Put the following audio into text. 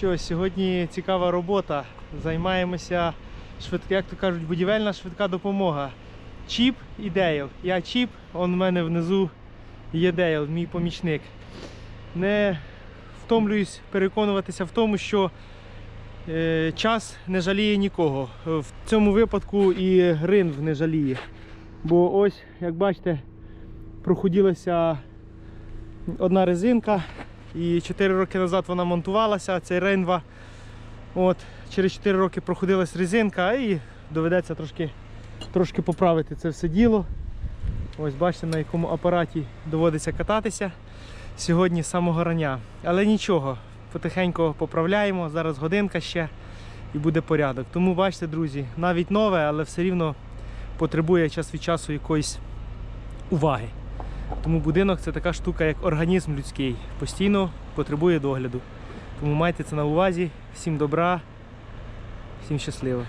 що, сьогодні цікава робота. Займаємося швидко, як то кажуть, будівельна швидка допомога. Чіп і Дейл. Я чіп, он в мене внизу є Дейл, мій помічник. Не втомлююсь переконуватися в тому, що е, час не жаліє нікого. В цьому випадку і ринв не жаліє. Бо ось, як бачите, проходилася одна резинка, і 4 роки назад вона монтувалася, це рейнва. От, через 4 роки проходилась резинка і доведеться трошки, трошки поправити це все діло. Ось бачите, на якому апараті доводиться кататися сьогодні самого рання. Але нічого, потихеньку поправляємо, зараз годинка ще і буде порядок. Тому бачите, друзі, навіть нове, але все рівно потребує час від часу якоїсь уваги. Тому будинок це така штука, як організм людський, постійно потребує догляду. Тому майте це на увазі. Всім добра, всім щасливо.